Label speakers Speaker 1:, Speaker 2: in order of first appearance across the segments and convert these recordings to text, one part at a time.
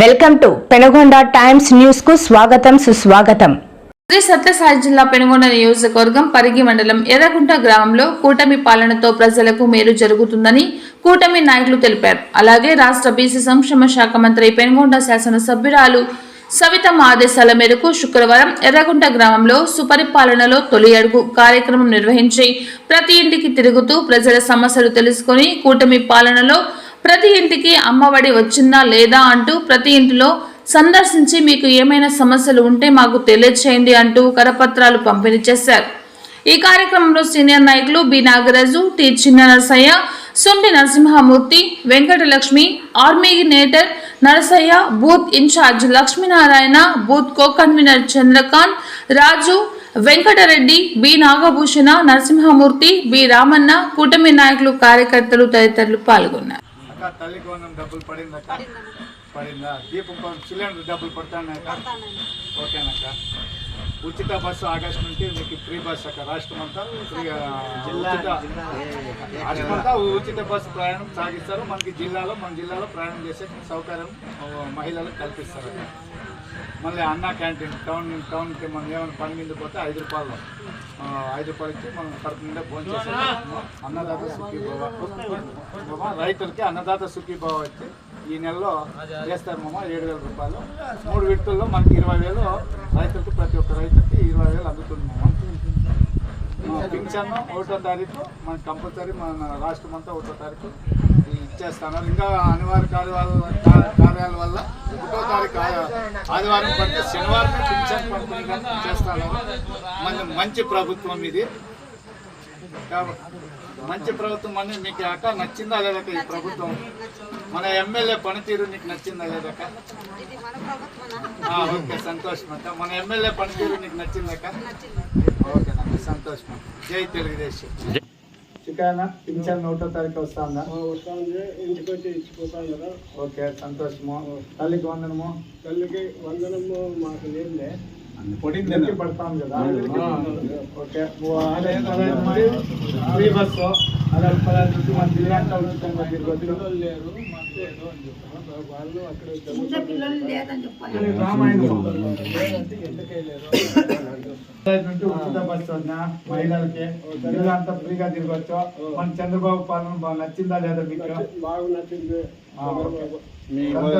Speaker 1: Welcome to Penukonda times న్యూస్కు స్వాగతం సుస్వాగతం.
Speaker 2: శ్రీ సత్యసాయి జిల్లా పెనుగొండ నియోజకవర్గం పరిగి మండలం ఎర్రగుంట గ్రామంలో కూటమి పాలనతో ప్రజలకు మేలు జరుగుతుందని కూటమి నాయకులు తెలిపారు. అలాగే రాష్ట్ర బీసీ సంక్షేమ శాఖ మంత్రి పెనుగొండ శాసన సభ్యురాలు సవితమ్మ ఆదేశాల మేరకు శుక్రవారం ఎర్రగుంట గ్రామంలో సుపరిపాలనలో తొలి అడుగు కార్యక్రమం నిర్వహించి ప్రతి ఇంటికి తిరుగుతూ ప్రజల సమస్యలు తెలుసుకొని కూటమి పాలనలో ప్రతి ఇంటికి అమ్మఒడి వచ్చిందా లేదా అంటూ ప్రతి ఇంటిలో సందర్శించి మీకు ఏమైనా సమస్యలు ఉంటే మాకు తెలియచేయండి అంటూ కరపత్రాలు పంపిణీ చేశారు. ఈ కార్యక్రమంలో సీనియర్ నాయకులు B Nagaraju T Chinna Narasaiah Sonti Narasimhamurthy Venkatalakshmi army నేటర్ Narasaiah booth in charge Lakshminarayana booth co convener Chandrakant Raju Venkatareddy B Nagabhushana Narasimhamurthy B Ramanna కూటమి నాయకులు కార్యకర్తలు తదితరులు పాల్గొన్నారు.
Speaker 3: అక్క తల్లి కోణం డబ్బులు పడిందక్క పడిందా? దీపం సిలిండర్ డబ్బులు పడతానక్క ఓకేనక్క. ఉచిత బస్సు ఆగస్టు నుంచి మీకు ఫ్రీ బస్ అక్క. రాష్ట్రం అంతా ఫ్రీ ఉచిత రాష్ట్రం అంతా ఉచిత బస్సు ప్రయాణం సాగిస్తారు. మనకి జిల్లాలో మన జిల్లాలో ప్రయాణం చేసే సౌకర్యం మహిళలకు కల్పిస్తారు అక్క. మళ్ళీ అన్న క్యాంటీన్ టౌన్ టౌన్కి మనం ఏమైనా పని మీద పోతే ఐదు రూపాయలు. ఐదు రూపాయలు ఇచ్చి మనం కడుపు నిండా ఫోన్ అన్నదాత సుఖీ బాబా రైతులకి అన్నదాత సుఖీ బాబా వచ్చి ఈ నెలలో చేస్తారు మామ ఏడు వేల రూపాయలు. మూడు విడతల్లో మనకి ఇరవై వేలు రైతులకి ప్రతి ఒక్క రైతుకి ఇరవై వేలు అందుతుంది మామ. పింఛన్ ఒకటో తారీఖు మనకి కంపల్సరీ మన రాష్ట్రం అంతా ఒకటో తారీఖు ఇచ్చేస్తాను ఇంకా అనివార్య కార్యాల కార్యాల వల్ల ఒకటో తారీఖు ఆదివారం పడితే శనివారం పింఛన్ పంపిణీ చేస్తాను. మన మంచి ప్రభుత్వం ఇది. మంచి ప్రభుత్వం అని మీకు అక్క నచ్చిందా లేదక్క ఈ ప్రభుత్వం? మన ఎమ్మెల్యే పనితీరు నీకు నచ్చిందా లేదక్క ఓకే సంతోషం అక్క. మన ఎమ్మెల్యే పనితీరు నీకు నచ్చిందక్క ఓకే నాకు సంతోషం. జై తెలుగుదేశం. చికెన్ పింఛన్ ఒకటో తారీఖు వస్తుందా?
Speaker 4: వస్తుంది. ఇంటికి వచ్చి ఇచ్చిపోతాం కదా.
Speaker 3: ఓకే సంతోషము. తల్లికి వందనము.
Speaker 4: తల్లికి వందనము మాకు లేదులే.
Speaker 3: పడతాం కదా. ఓకే. ఫ్రీ బస్సు మన జిల్లా
Speaker 4: లేరు వాళ్ళు అక్కడ
Speaker 3: ఉచిత బస్సు వదినా మహిళలకి జిల్లా అంతా ఫ్రీగా తిరగచ్చు. మన చంద్రబాబు పాలన బాగా నచ్చిందా లేదా మీకు?
Speaker 4: బాగా నచ్చింది.
Speaker 3: మళ్ళీ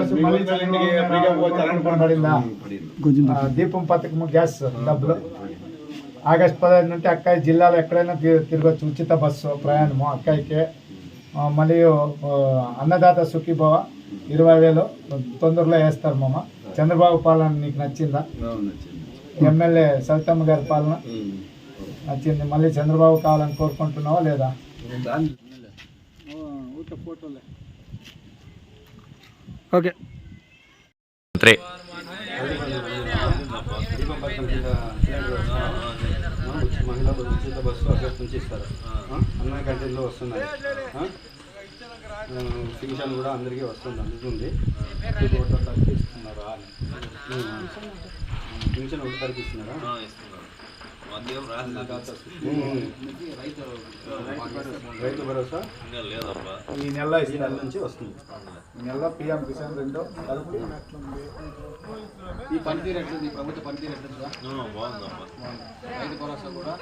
Speaker 3: దీపం పథకం గ్యాస్ డబ్బులు. ఆగస్ట్ పదహైదు నుండి అక్కాయి జిల్లాలో ఎక్కడైనా తిరగచ్చు. ఉచిత బస్సు ప్రయాణము అక్కాయికి. మరియు ఆ, అన్నదాత సుఖీభవ ఇరవై వేలు తొందరలో వేస్తారు మామ. చంద్రబాబు పాలన నీకు నచ్చిందా? ఎమ్మెల్యే సవితమ్మ గారి పాలన నచ్చింది. మళ్ళీ చంద్రబాబు కావాలని కోరుకుంటున్నావా లేదా?
Speaker 4: ఊట ఫోటోలే
Speaker 3: ఓకే
Speaker 5: మంత్రి
Speaker 6: దీపం పథకం కింద సిలిండర్ వస్తున్నారు. ఆ, ఉచిత మహిళా బస్సు ఉచిత బస్సు ఆగస్టు నుంచి ఇస్తారు ఆ, అన్న క్యాంటీన్లో వస్తున్నాయి పింఛన్ కూడా అందరికీ వస్తుంది అందుతుంది ఒకటో ఇస్తున్నారా. పింఛన్ ఒకటో ఇస్తున్నారా ఉమ్. రైతు భరోసా
Speaker 3: ఈ నెల
Speaker 6: ఈ నెల నుంచి వస్తుంది.
Speaker 3: ఈ నెల పిఎం కిసాన్ రెండు కలిపి
Speaker 7: ఈ పనితీరు ఎట్లుంది? ఈ ప్రభుత్వ పనితీరు ఎట్లుందా? రైతు భరోసా కూడా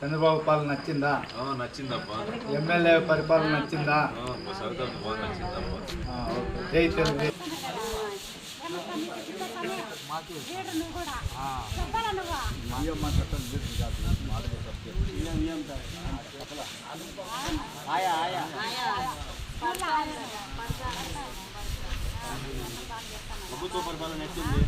Speaker 3: చంద్రబాబు పాలన నచ్చిందా?
Speaker 5: నచ్చిందప్పా
Speaker 3: ఎమ్మెల్యే పరిపాలన నచ్చిందా?
Speaker 5: సరిదమ్మ బాగా నచ్చిందప్పా
Speaker 3: ఆ, ఓకే. జై తెలుగుదేశం
Speaker 5: ప్రభుత్వ పరిపాలన నచ్చింది